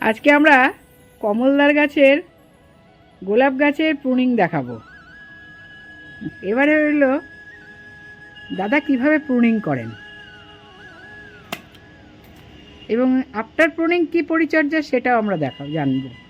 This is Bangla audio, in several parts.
আজকে আমরা কমলদার গাছের, গোলাপ গাছের প্রুনিং দেখাবো। এবারে হইল, দাদা কীভাবে প্রুনিং করেন? এবং আফটার প্রুনিং কি পরিচর্যা সেটাও আমরা দেখা, জানব।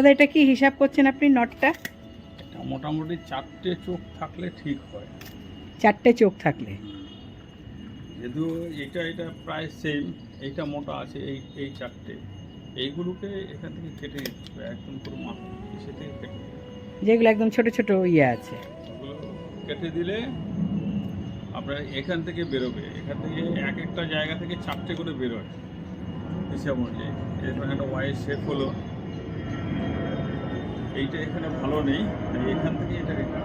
দাদা এটা কি হিসাব করছেন আপনি নটটা এটা মোটামুটি চারটে চোখ থাকলে ঠিক হয়। চারটে চোখ থাকলে। যেহেতু এটা এটা প্রায় সেম এইটা মোটা আছে এই এই চারটে। এইগুলোকে এখান থেকে কেটে নিতে হবে একদম পুরো মাথা সে থেকে কেটে যেগুলো একদম ছোট ছোট ইয়ে আছে। কেটে দিলে আপনার এখান থেকে বেরোবে। এখান থেকে এক একটা জায়গা থেকে চারটে করে বেরোয়। হিসাব অনুযায়ী। এরকম একটা ওয়াই শেপ হলো। এইটা এখানে ভালো নেই। তাই এখান থেকে রেখা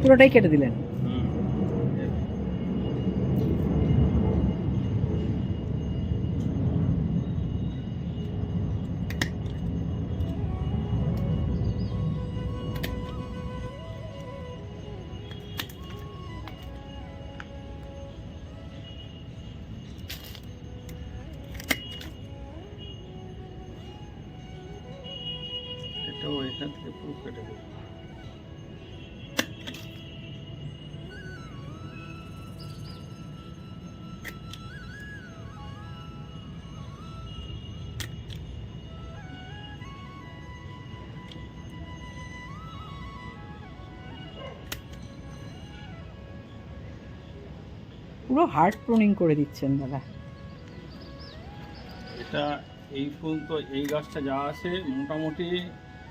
পুরোটাই কেটে দিলেন? এখান থেকে পুরো কেটে দেবো। পুরো হার্ড প্রুনিং করে দিচ্ছেন দাদা। এটা এই পর্যন্ত এই গাছটা যা আছে মোটামুটি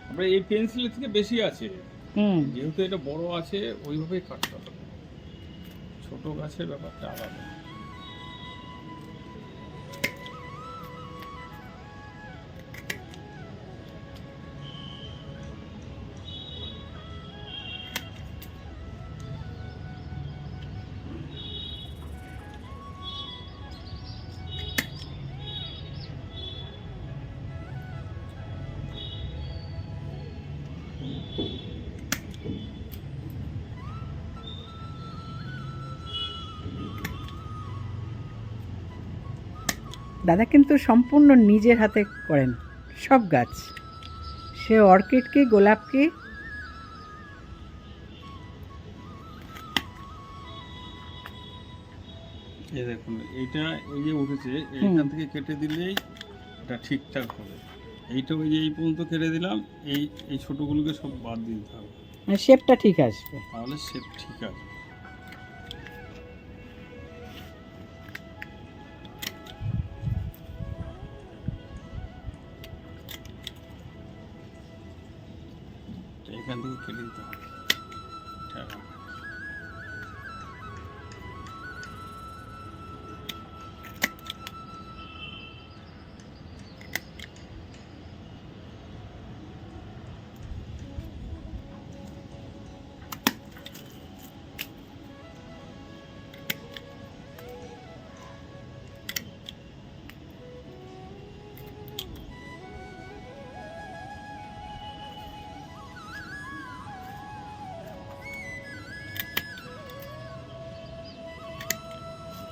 আমরা এই পেন্সিলের থেকে বেশি আছে। হুম। যেহেতু এটা বড় আছে ওইভাবেই কাটতে হবে। ছোট গাছের ব্যাপারটা আলাদা। দাদা কিন্তু সম্পূর্ণ নিজের হাতে করেন সব গাছ। সে অর্কিড কি গোলাপ কি? এই দেখুন এইটা এই যে উঠেছে এইখান থেকে কেটে দিলেই এটা ঠিকঠাক হবে। এইটা ওই যে এই পর্যন্ত কেটে দিলাম এই এই ছোটোগুলোকে সব বাদ দিতে হবে। মানে শেপটা ঠিক আসবে। তাহলে সে ঠিক আছে এখান থেকে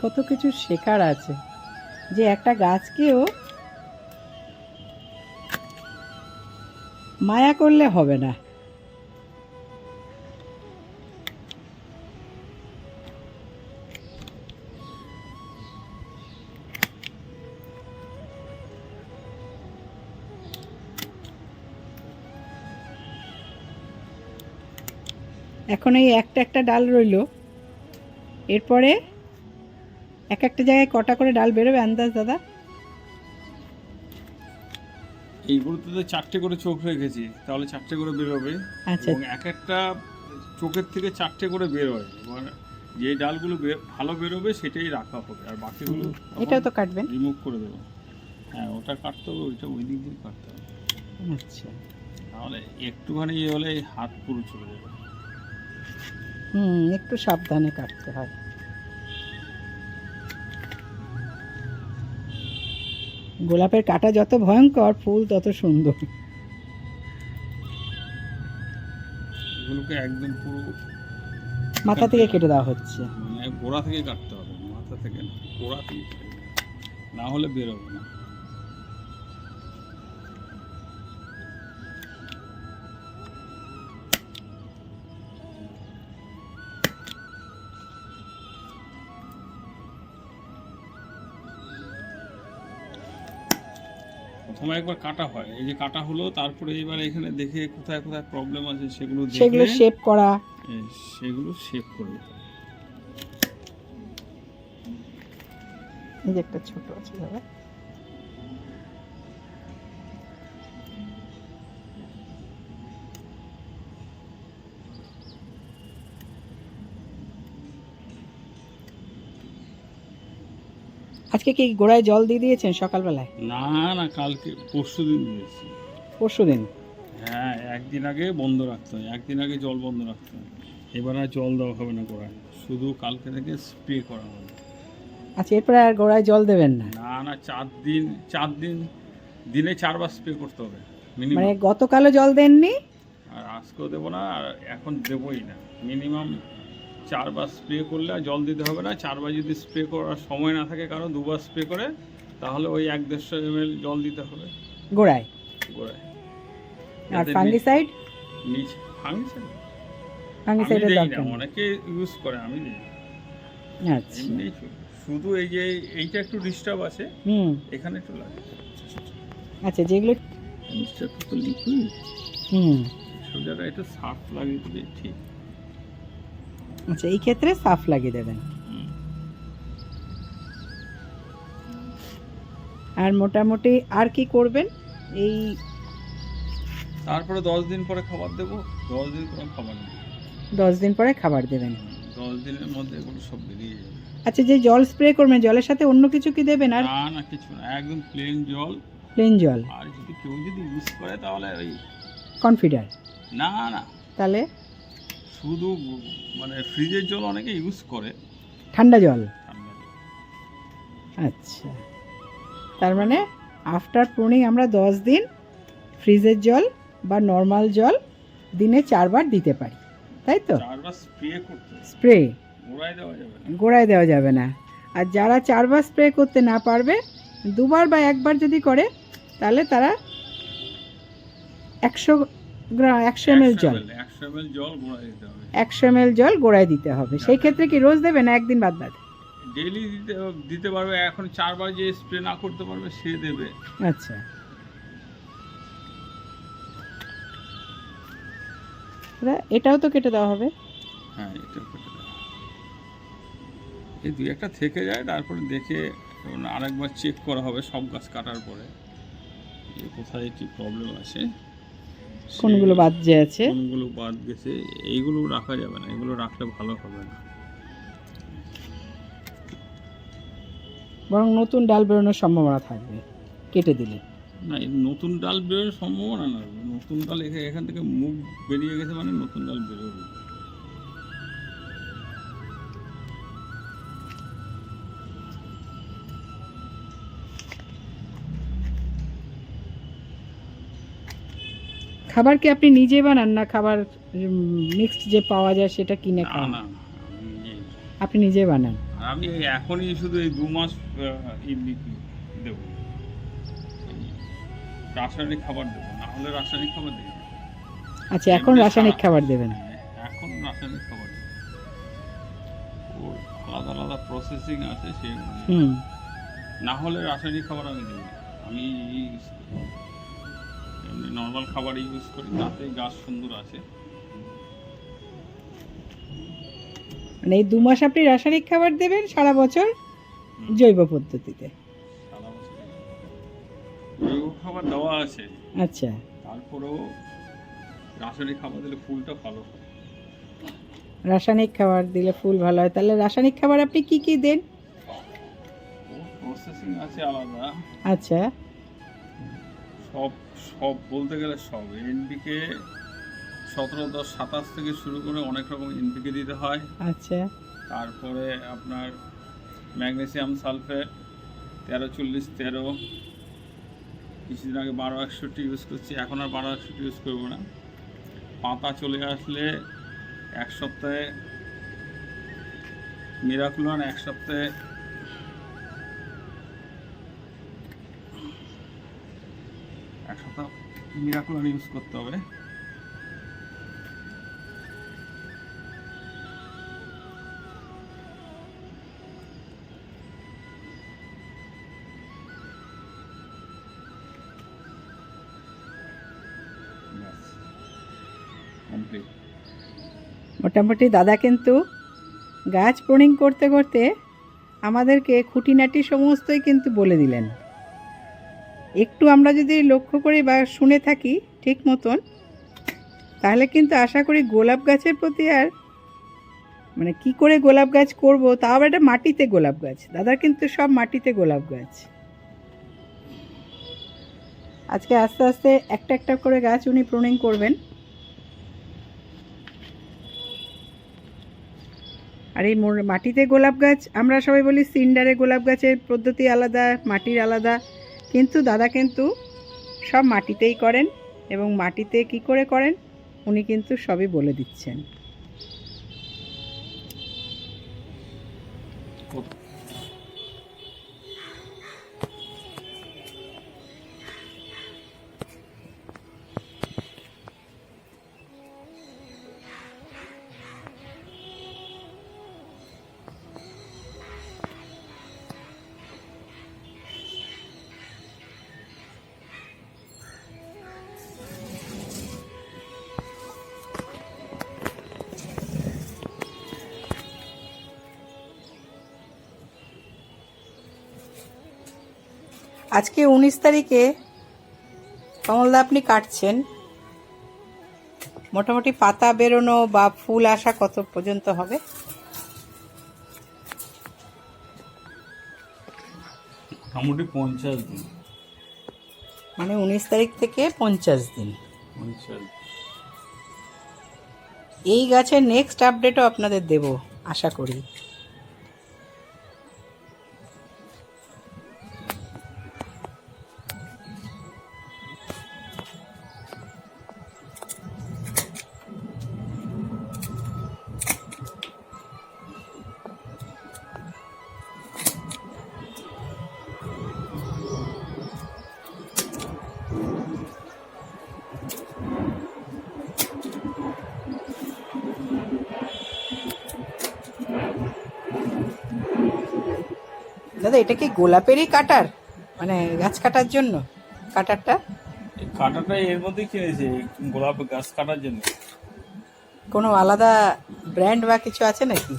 কত কিছু শেখার আছে। যে একটা গাছকেও মায়া করলে হবে না। এখন এই একটা একটা ডাল রইল। এরপরে এক একটা জায়গায় কটা করে ডাল বেরোবে আন্দাজ দাদা? এইগুলোতে চারটে করে চোখ রেখেছি তাহলে চারটে করে বেরোবে। আচ্ছা। এবং এক একটা চোখের থেকে চারটে করে বেরোয়। এবার যে ডালগুলো ভালো বেরোবে সেটাই রাখা হবে। আর বাকিগুলো এটাও তো কাটবেন। রিমুভ করে দেবো। হ্যাঁ ওটা কাটতে হবে ওইটা ওই দিক দিয়ে কাটতে হবে। আচ্ছা। তাহলে একটুখানি ইয়ে হলে হাত পুরো চলে যাবে। হুম একটু সাবধানে কাটতে হয়। গোলাপের কাটা যত ভয়ঙ্কর ফুল তত সুন্দর। এগুলোকে একদম পুরো মাথা থেকে কেটে দেওয়া হচ্ছে। মানে গোড়া থেকে কাটতে হবে মাথা থেকে গোড়া থেকে। না হলে বেরোবে না। প্রথমে একবার কাটা হয়। এই যে কাটা হলো তারপরে এবার এখানে দেখে কোথায় কোথায় প্রবলেম আছে সেগুলো দেখে সেগুলো শেপ করা। সেগুলো শেপ করে দিতে এই যে একটা ছোট আছে দাদা। আজকে কি গোড়ায় জল দিয়ে দিয়েছেন সকালবেলায়? না না কালকে পরশু দিন দিয়েছি। পরশু দিন? হ্যাঁ একদিন আগে বন্ধ রাখতে হয় একদিন আগে জল বন্ধ রাখতে হয়। এবার আর জল দেওয়া হবে না গোড়ায় শুধু কালকে থেকে স্প্রে করা হবে। আচ্ছা এরপরে আর গোড়ায় জল দেবেন না? না না চার দিন চার দিন দিনে চারবার স্প্রে করতে হবে মানে গতকালও জল দেননি? আর আজকেও দেবো না আর এখন দেবোই না মিনিমাম চারবার স্প্রে করলে আর জল দিতে হবে না। চারবার যদি স্প্রে করার সময় না থাকে কারণ দুবার স্প্রে করে তাহলে ওই এক দেড়শো এম জল দিতে হবে। গোড়ায়? গোড়ায়। আর ফাঙ্গিসাইড? নিচ ফাংশন ফাঙ্গিসাইডের দরকার অনেকে ইউজ করে আমি আচ্ছা। শুধু এই যে এইটা একটু ডিস্টার্ব আছে। হুম। এখানে একটু লাগে। আচ্ছা যেগুলো ডিস্টার্ব তো লিকুইড। হুম। সোজাটা একটু সাফ লাগিয়ে দিলে ঠিক। আচ্ছা এই ক্ষেত্রে সাফ লাগিয়ে দেবেন। আর মোটামুটি আর কি করবেন? এই তারপরে দশ দিন পরে খাবার দেবো দশ দিন পরে খাবার দেবো দশ দিন পরে খাবার দেবেন। দশ দিনের মধ্যে এগুলো সব বেরিয়ে যাবে। আচ্ছা যে জল স্প্রে করবেন জলের সাথে অন্য কিছু কি দেবেন আর? না না কিছু না একদম প্লেন জল। প্লেন জল। আর যদি কেউ যদি ইউজ করে তাহলে ওই কনফিডার না না। তাহলে? শুধু মানে ফ্রিজের জল অনেকে ইউজ করে। ঠান্ডা জল? আচ্ছা। তার মানে আফটার প্রুনিং আমরা দশ দিন ফ্রিজের জল বা নর্মাল জল দিনে চারবার দিতে পারি তাই তো? স্প্রে গোড়ায় দেওয়া যাবে না। আর যারা চারবার স্প্রে করতে না পারবে দুবার বা একবার যদি করে তাহলে তারা একশো একশো এম জল। একশো এম জল গোড়ায় দিতে হবে। একশো এম জল গোড়ায় দিতে হবে। সেই ক্ষেত্রে কি রোজ দেবে না একদিন বাদ বাদ? ডেইলি দিতে দিতে পারবে এখন চারবার যে স্প্রে না করতে পারবে সে দেবে। আচ্ছা। এটাও তো কেটে দেওয়া হবে। হ্যাঁ এটা কেটে দাও। এই দুই একটা থেকে যায় তারপরে দেখে আরেকবার চেক করা হবে সব গাছ কাটার পরে কোথায় কি প্রবলেম আছে। কোনগুলো বাদ যে আছে? কোনগুলো বাদ গেছে এইগুলো রাখা যাবে না এগুলো রাখলে ভালো হবে না। বরং নতুন ডাল বেরোনোর সম্ভাবনা থাকবে কেটে দিলে। না নতুন ডাল বেরোনোর সম্ভাবনা না নতুন ডাল এখা- এখান থেকে মুখ বেরিয়ে গেছে মানে নতুন ডাল বেরোবে। খাবার কি আপনি নিজে বানান না খাবার মিক্সড যে পাওয়া যায় সেটা কিনে খান? আপনি নিজে বানান? আমি এখনই শুধু এই দু মাস দেবো। রাসায়নিক খাবার দেবো না হলে রাসায়নিক খাবার দেবো। আচ্ছা এখন রাসায়নিক খাবার দেবেন? হ্যাঁ, এখন রাসায়নিক খাবার দেবো। ওর আলাদা আলাদা প্রসেসিং আছে হুম। না হলে রাসায়নিক খাবার আমি না। আমি নর্মাল খাবার ইউজ করি তাতে গাছ সুন্দর আছে। মানে এই দু মাস আপনি রাসায়নিক খাবার দেবেন সারা বছর জৈব পদ্ধতিতে? জৈব খাবার দেওয়া আছে। আচ্ছা। তারপরেও রাসায়নিক খাবার দিলে ফুলটা ভালো হয়। রাসায়নিক খাবার দিলে ফুল ভালো হয়। তাহলে রাসায়নিক খাবার আপনি কি কি দেন? প্রসেসিং আছে আলাদা। আচ্ছা। সব সব বলতে গেলে সব। এনপিকে সতেরো দশ সাতাশ থেকে শুরু করে অনেক রকম এনপিকে দিতে হয়। আচ্ছা। তারপরে আপনার ম্যাগনেসিয়াম সালফেট তেরো চল্লিশ তেরো। কিছুদিন আগে বারো একষট্টি ইউজ করছি। এখন আর বারো একষট্টি ইউজ করব না। পাতা চলে আসলে এক সপ্তাহে মিরাকুলান এক সপ্তাহে এক মিরাকুলান ইউজ করতে হবে। মোটামুটি দাদা কিন্তু গাছ প্রুনিং করতে করতে আমাদেরকে খুঁটিনাটি সমস্তই কিন্তু বলে দিলেন। একটু আমরা যদি লক্ষ্য করি বা শুনে থাকি ঠিক মতন, তাহলে কিন্তু আশা করি গোলাপ গাছের প্রতি আর মানে কি করে গোলাপ গাছ করব তাও এটা মাটিতে গোলাপ গাছ। দাদার কিন্তু সব মাটিতে গোলাপ গাছ। আজকে আস্তে আস্তে একটা একটা করে গাছ উনি প্রুনিং করবেন। আর এই মাটিতে গোলাপ গাছ, আমরা সবাই বলি সিন্ডারে গোলাপ গাছের পদ্ধতি আলাদা, মাটির আলাদা। কিন্তু দাদা কিন্তু সব মাটিতেই করেন এবং মাটিতে কি করে করেন, উনি কিন্তু সবই বলে দিচ্ছেন। আজকে উনিশ তারিখে কমলদা আপনি কাটছেন। মোটামুটি পাতা বেরোনো বা ফুল আসা কত পর্যন্ত হবে? মোটামুটি পঞ্চাশ দিন। মানে উনিশ তারিখ থেকে পঞ্চাশ দিন। এই গাছের নেক্সট আপডেটও আপনাদের দেব আশা করি। দাদা এটা কি গোলাপেরই কাটার? মানে গাছ কাটার জন্য কাটারটা? কাটারটা এর মধ্যেই কিনেছি গোলাপ গাছ কাটার জন্য। কোনো আলাদা ব্র্যান্ড বা কিছু আছে নাকি?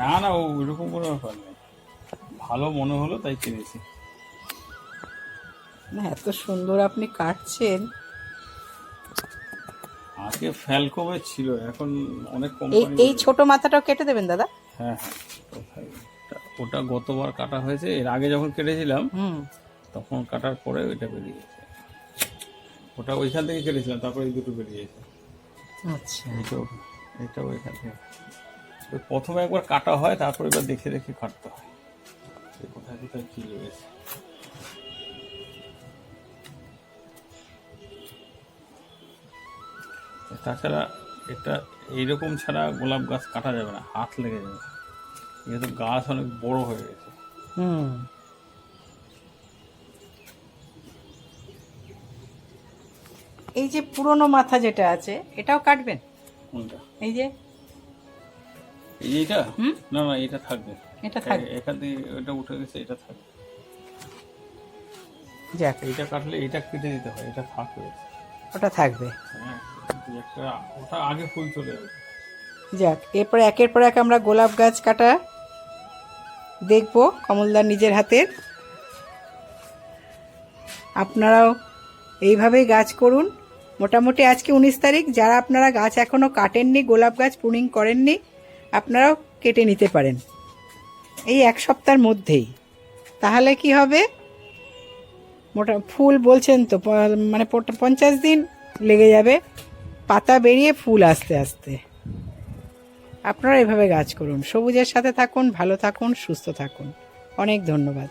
না না ও ওইরকম কোনো ব্যাপার নেই। ভালো মনে হলো তাই কিনেছি। না এত সুন্দর আপনি কাটছেন। আগে ফ্যালকমের ছিল এখন অনেক কোম্পানি এই ছোট মাথাটাও কেটে দেবেন দাদা? হ্যাঁ হ্যাঁ ওটা- গতবার কাটা হয়েছে। এর আগে যখন কেটেছিলাম তখন কাটার পরে ওইটা বেরিয়েছে। ওটা ওইখান থেকে কেটেছিলাম তারপরে এই দুটো বেরিয়েছে। আচ্ছা। এটাও এটাও এখান থেকে। প্রথমে একবার কাটা হয় তারপরে এবার দেখে দেখে কাটতে হয়। কোথায় কোথায় কি রয়েছে। তাছাড়া এটা এইরকম ছাড়া গোলাপ গাছ কাটা যাবে না হাত লেগে যাবে। যেহেতু গাছ অনেক বড় হয়ে গেছে। হুম। এই যে পুরনো মাথা যেটা আছে এটাও কাটবেন? কোনটা? এই যে? এই যে এটা হুম? না না এটা থাকবে। এটা থাকবে। এখান থেকে এটা উঠে গেছে এটা থাকবে। যাক। এইটা কাটলে এটা কেটে দিতে হয় এটা থাকবে ওটা থাকবে। হ্যাঁ ওটা আগে ফুল চলে যাবে যাক এরপরে একের পর এক আমরা গোলাপ গাছ কাটা দেখব, কমলদার নিজের হাতের আপনারাও এইভাবেই গাছ করুন। মোটামুটি আজকে উনিশ তারিখ, যারা আপনারা গাছ এখনও কাটেননি, গোলাপ গাছ পুনিং করেননি, আপনারাও কেটে নিতে পারেন। এই এক সপ্তাহের মধ্যেই। তাহলে কি হবে? মোটা, ফুল বলছেন তো মানে পঞ্চাশ দিন লেগে যাবে। পাতা বেরিয়ে ফুল আস্তে আস্তে। আপনারা এভাবে গাছ করুন। সবুজের সাথে থাকুন ভালো থাকুন সুস্থ থাকুন। অনেক ধন্যবাদ।